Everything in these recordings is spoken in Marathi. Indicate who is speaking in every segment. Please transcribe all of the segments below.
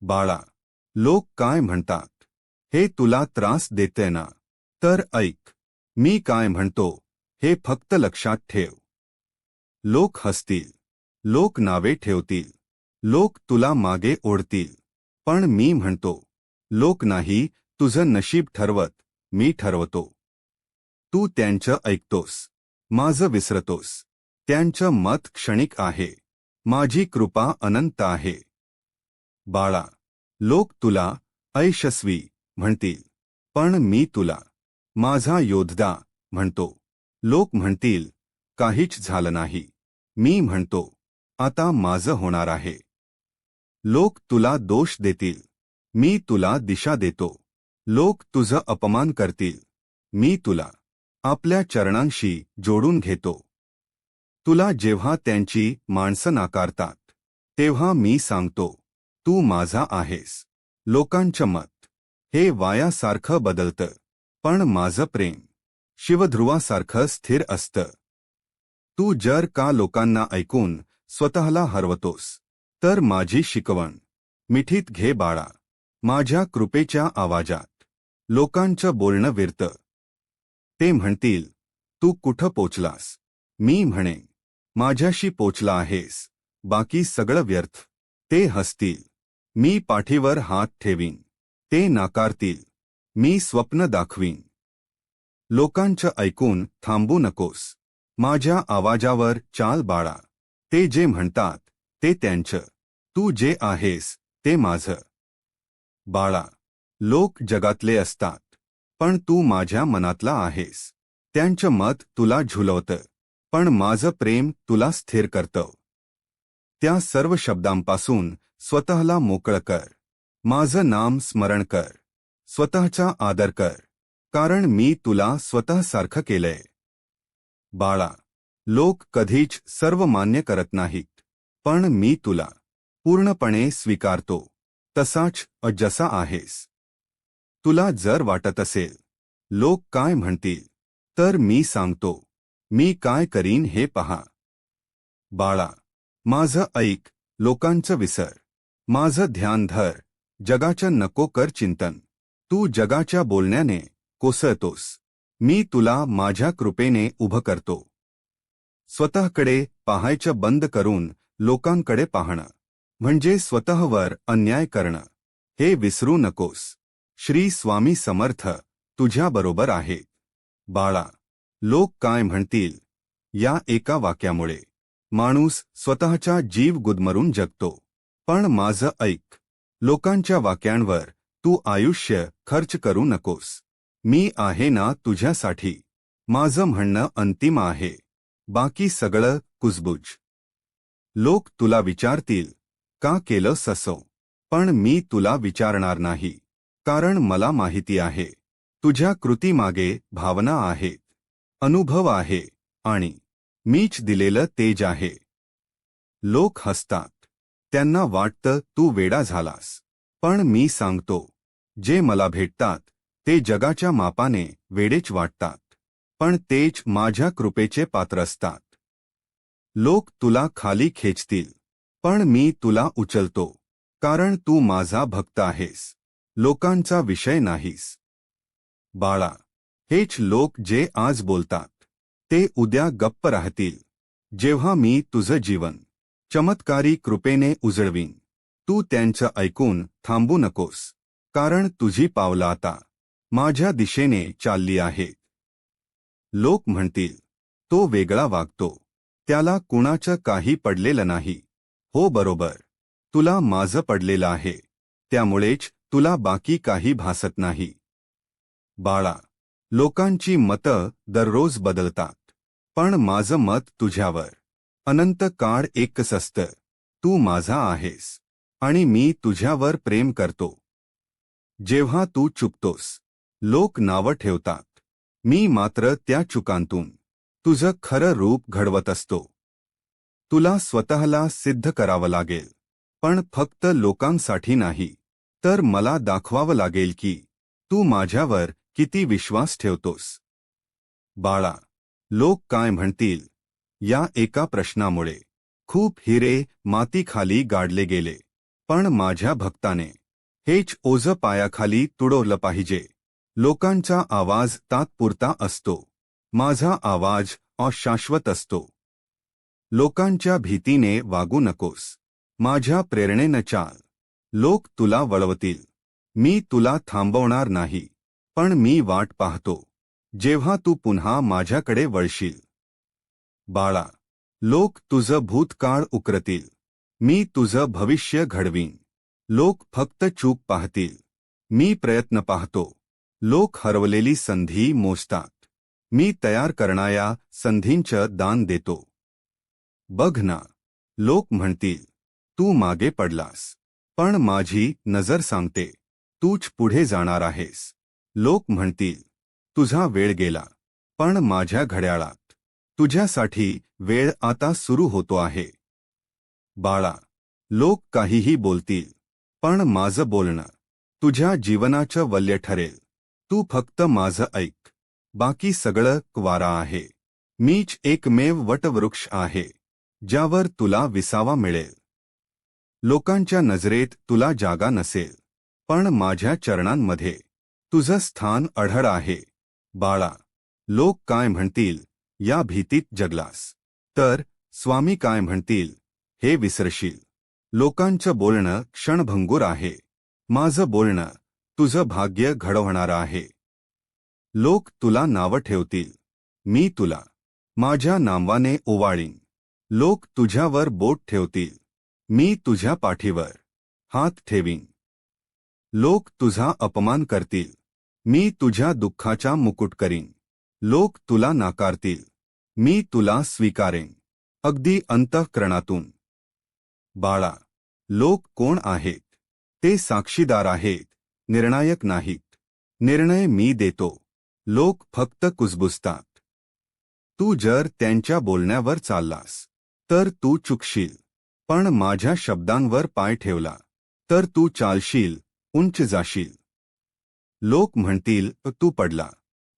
Speaker 1: बाळा लोक काय म्हणतात? हे तुला त्रास देते ना? तर ऐक मी काय म्हणतो हे फक्त लक्षात ठेव. लोक हसतील लोक नावे ठेवतील लोक तुला मागे ओढतील पण मी म्हणतो लोक नाही तुझं नशीब ठरवत मी ठरवतो. तू त्यांचं ऐकतोस माझं विसरतोस त्यांचं मत क्षणिक आहे माझी कृपा अनंत आहे. बाळा लोक तुला अयशस्वी म्हणतील पण मी तुला माझा योद्धा म्हणतो. लोक म्हणतील काहीच झालं नाही. मी म्हणतो आता माझं होणार आहे. लोक तुला दोष देतील मी तुला दिशा देतो. लोक तुझं अपमान करतील मी तुला आपल्या चरणांशी जोडून घेतो. तुला जेव्हा त्यांची माणसं नाकारतात तेव्हा मी सांगतो तू माझा आहेस. लोकांचं मत. हे वायासारखं बदलतं. पण माझं प्रेम. शिवध्रुवासारखं स्थिर असतं. तू जर का लोकांना ऐकून स्वतःला हरवतोस तर माझी शिकवण. मिठीत घे बाळा. माझ्या कृपेच्या आवाजात. लोकांचं बोलणं विरतं. ते म्हणतील तू कुठं पोचलास? मी म्हणे माझ्याशी पोचला आहेस. बाकी सगळं व्यर्थ. ते हसतील. मी पाठीवर हात ठेवीन. ते नाकारतील. मी स्वप्न दाखवीन. लोकांचं ऐकून थांबू नकोस. माझ्या आवाजावर चाल बाळा. ते जे म्हणतात ते त्यांचं. तू जे आहेस ते माझं. बाळा लोक जगातले असतात. पण तू माझ्या मनातला आहेस. त्यांचं मत तुला झुलवतं. पण माझं प्रेम तुला स्थिर करतं. त्या सर्व शब्दांपासून स्वतःला मोकळं कर. माझं नाम स्मरण कर. स्वतःचा आदर कर. कारण मी तुला स्वतःसारखं केलंय. बाळा लोक कधीच सर्व मान्य करत नाहीत. पण मी तुला पूर्णपणे स्वीकारतो. तसाच अजसा आहेस. तुला जर वाटत असेल लोक काय म्हणतील तर मी सांगतो. मी काय करीन हे पहा. बाळा माझं ऐक लोकांचं विसर. माझं ध्यान धर जगाच्या नको कर चिंतन. तू जगाच्या बोलण्याने कोसळतोस. मी तुला माझ्या कृपेने उभं करतो. स्वतःकडे पाहायचं बंद करून लोकांकडे पाहणं. म्हणजे स्वतःवर अन्याय करणं. हे विसरू नकोस. श्री स्वामी समर्थ तुझ्याबरोबर आहे. बाळा लोक काय म्हणतील? या एका वाक्यामुळे. माणूस स्वतःचा जीव गुदमरून जगतो. पण माझं ऐक. लोकांच्या वाक्यांवर तू आयुष्य खर्च करू नकोस. मी आहे ना तुझ्यासाठी. माझं म्हणणं अंतिम आहे. बाकी सगळं कुजबुज. लोक तुला विचारतील का केलं ससो? पण मी तुला विचारणार नाही. कारण मला माहिती आहे. तुझ्या कृतीमागे भावना आहेत. अनुभव आहे आणि मीच दिलेलं तेज आहे. लोक हसतात. त्यांना वाटतं तू वेडा झालास. पण मी सांगतो जे मला भेटतात ते जगाच्या मापाने वेडेच वाटतात. पण तेच माझ्या कृपेचे पात्र असतात. लोक तुला खाली खेचतील पण मी तुला उचलतो कारण तू माझा भक्त आहेस. लोकांचा विषय नाहीस. बाळा हेच लोक जे आज बोलतात ते उद्या गप्प राहतील जेव्हा मी तुझं जीवन चमत्कारी कृपेने उजळवीन. तू त्यांचं ऐकून थांबू नकोस कारण तुझी पावलं आता माझ्या दिशेने चालली आहेत. लोक म्हणतील तो वेगळा वागतो त्याला कुणाचं काही पडलेलं नाही. हो बरोबर तुला माझं पडलेलं आहे त्यामुळेच तुला बाकी काही भासत नाही. बाळा लोकांची मतं दररोज बदलतात पण माझं मत तुझ्यावर. अनंत काळ एकच असतं तू माझा आहेस. आणि मी तुझ्यावर प्रेम करतो. जेव्हा तू चुकतोस. लोक नावं ठेवतात. मी मात्र त्या चुकांतून. तुझं खरं रूप घडवत असतो. तुला स्वतःला सिद्ध करावं लागेल. पण फक्त लोकांसाठी नाही. तर मला दाखवावं लागेल की तू माझ्यावर किती विश्वास ठेवतोस. बाळा लोक काय म्हणतील? या एका प्रश्नामुळे. खूप हिरे मातीखाली गाडले गेले. पण माझ्या भक्ताने हेच ओझ पायाखाली तुडवलं पाहिजे. लोकांचा आवाज तात्पुरता असतो. माझा आवाज अशाश्वत असतो. लोकांच्या भीतीने वागू नकोस. माझ्या प्रेरणेनं चाल. लोक तुला वळवतील. मी तुला थांबवणार नाही. पण मी वाट पाहतो. जेव्हा तू पुन्हा माझ्याकडे वळशील बाळा लोक तुझं भूतकाळ उकरतील. मी तुझं भविष्य घडवीन. लोक फक्त चूक पाहतील. मी प्रयत्न पाहतो. लोक हरवलेली संधी मोजतात. मी तयार करणाया संधींचं दान देतो. बघ ना लोक म्हणतील तू मागे पडलास. पण माझी नजर सांगते. तूच पुढे जाणार आहेस. लोक म्हणतील तुझा वेळ गेला. पण माझ्या घड्याळात तुझ्यासाठी वेळ आता सुरू होतो आहे. बाळा लोक काहीही बोलतील पण माझं बोलणं तुझ्या जीवनाचं वल्य ठरेल. तू फक्त माझं ऐक. बाकी सगळं क्वारा आहे. मीच एकमेव वटवृक्ष आहे ज्यावर तुला विसावा मिळेल. लोकांच्या नजरेत तुला जागा नसेल पण माझ्या चरणांमध्ये तुझं स्थान अढळ आहे. बाळा लोक काय म्हणतील या भीतीत जगलास. तर स्वामी काय म्हणतील? हे विसरशील. लोकांचं बोलणं क्षणभंगूर आहे. माझं बोलणं तुझं भाग्य घडवणारं आहे. लोक तुला नावं ठेवतील. मी तुला माझ्या नामवाने ओवाळीन. लोक तुझ्यावर बोट ठेवतील. मी तुझ्या पाठीवर हात ठेवीन. लोक तुझा अपमान करतील. मी तुझ्या दुःखाचा मुकुट करीन. लोक तुला नाकारतील. मी तुला स्वीकारेन. अगदी अंतःकरणातून. बाळा लोक कोण आहेत? ते साक्षीदार आहेत निर्णायक नाहीत. निर्णय मी देतो. लोक फक्त कुजबुजतात. तू जर त्यांच्या बोलण्यावर चाललास तर तू चुकशील. पण माझ्या शब्दांवर पाय ठेवला तर तू चालशील उंच जाशील. लोक म्हणतील तू पडला.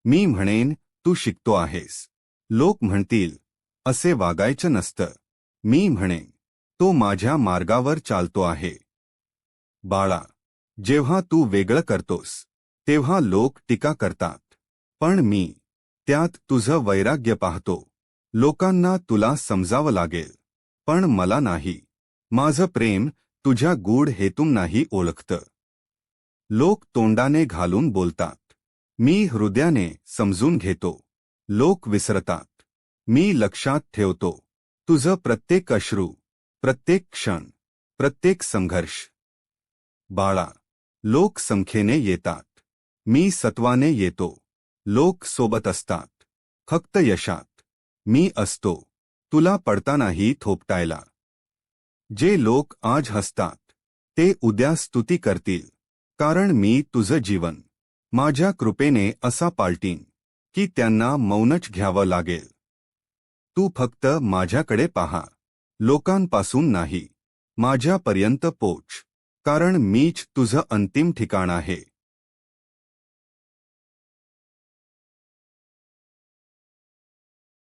Speaker 1: मी म्हणेन तू शिकतो आहेस. लोक म्हणतील असे वागायचं नसतं. मी म्हणेन तो माझ्या मार्गावर चालतो आहे. बाळा जेव्हा तू वेगळं करतोस तेव्हा लोक टीका करतात. पण मी त्यात तुझं वैराग्य पाहतो. लोकांना तुला समजावं लागेल. पण मला नाही. माझं प्रेम तुझ्या गूढ हेतूंनाही ओळखतं. लोक तोंडाने घालून बोलतात. मी हृदयाने समजून घेतो. लोक विसरतात. मी लक्षात ठेवतो. तुझं प्रत्येक अश्रू प्रत्येक क्षण प्रत्येक संघर्ष. बाळा लोक संख्येने येतात. मी सत्वाने येतो. लोक सोबत असतात. फक्त यशात. मी असतो. तुला पडतानाही थोपटायला. जे लोक आज हसतात ते उद्या स्तुती करतील. कारण मी तुझं जीवन. माझ्या कृपेने असा पालटीन की त्यांना मौनच घ्यावं लागेल. तू फक्त माझ्याकडे पहा. लोकांपासून नाही. माझ्यापर्यंत पोच. कारण मीच तुझं अंतिम ठिकाण आहे.